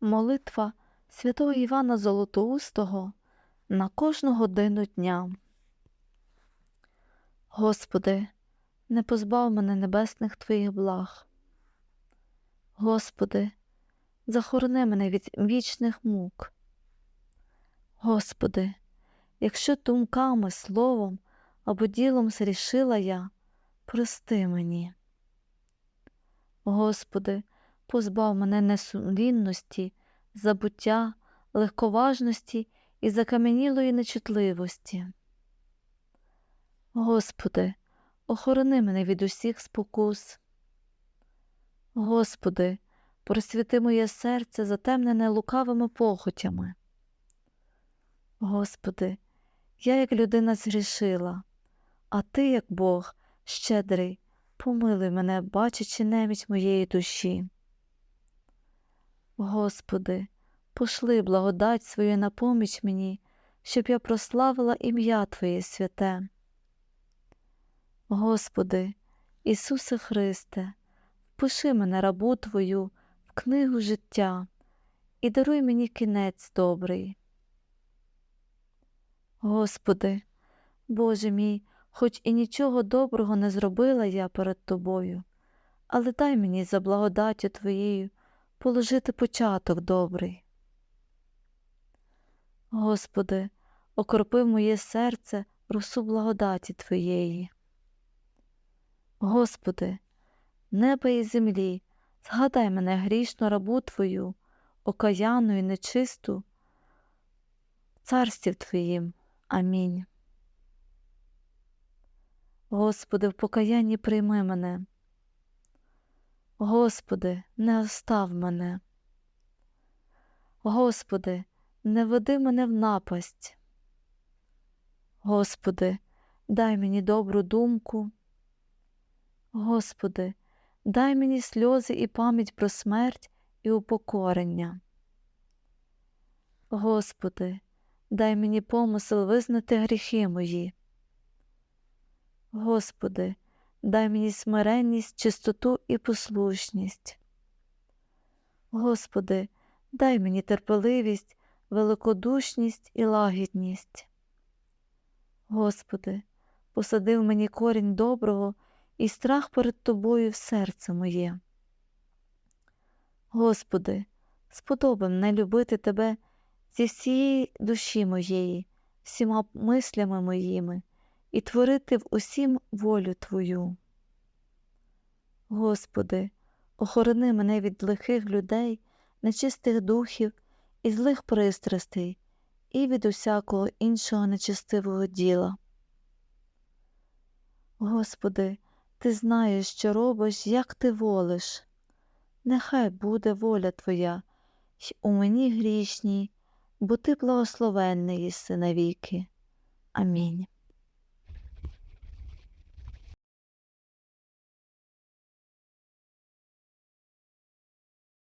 Молитва святого Івана Золотоустого на кожну годину дня. Господи, не позбав мене небесних Твоїх благ. Господи, захорони мене від вічних мук. Господи, якщо думками, словом або ділом зрішила я, прости мені. Господи, позбав мене несумлінності, забуття, легковажності і закам'янілої нечутливості. Господи, охорони мене від усіх спокус. Господи, просвіти моє серце, затемнене лукавими похотями. Господи, я як людина згрішила, а Ти, як Бог, щедрий, помилуй мене, бачачи неміч моєї душі. Господи, пошли благодать свою на поміч мені, щоб я прославила ім'я Твоє святе. Господи, Ісусе Христе, впиши мене рабу Твою в книгу життя і даруй мені кінець добрий. Господи, Боже мій, хоч і нічого доброго не зробила я перед Тобою, але дай мені за благодаттю Твоєю положити початок добрий. Господи, окропи моє серце росу благодаті Твоєї. Господи, неба і землі, згадай мене грішну рабу Твою, окаяну і нечисту, царстві Твоїм. Амінь. Господи, в покаянні прийми мене. Господи, не остав мене. Господи, не веди мене в напасть. Господи, дай мені добру думку. Господи, дай мені сльози і пам'ять про смерть і упокорення. Господи, дай мені помисел визнати гріхи мої. Господи, дай мені смиренність, чистоту і послушність. Господи, дай мені терпеливість, великодушність і лагідність. Господи, посадив мені корінь доброго і страх перед Тобою в серце моє. Господи, сподоби мене любити Тебе зі всієї душі моєї, всіма мислями моїми і творити в усім волю Твою. Господи, охорони мене від лихих людей, нечистих духів і злих пристрастей, і від усякого іншого нечестивого діла. Господи, Ти знаєш, що робиш, як ти волиш. Нехай буде воля Твоя, й у мені грішній, бо Ти благословенний єси навіки. Амінь.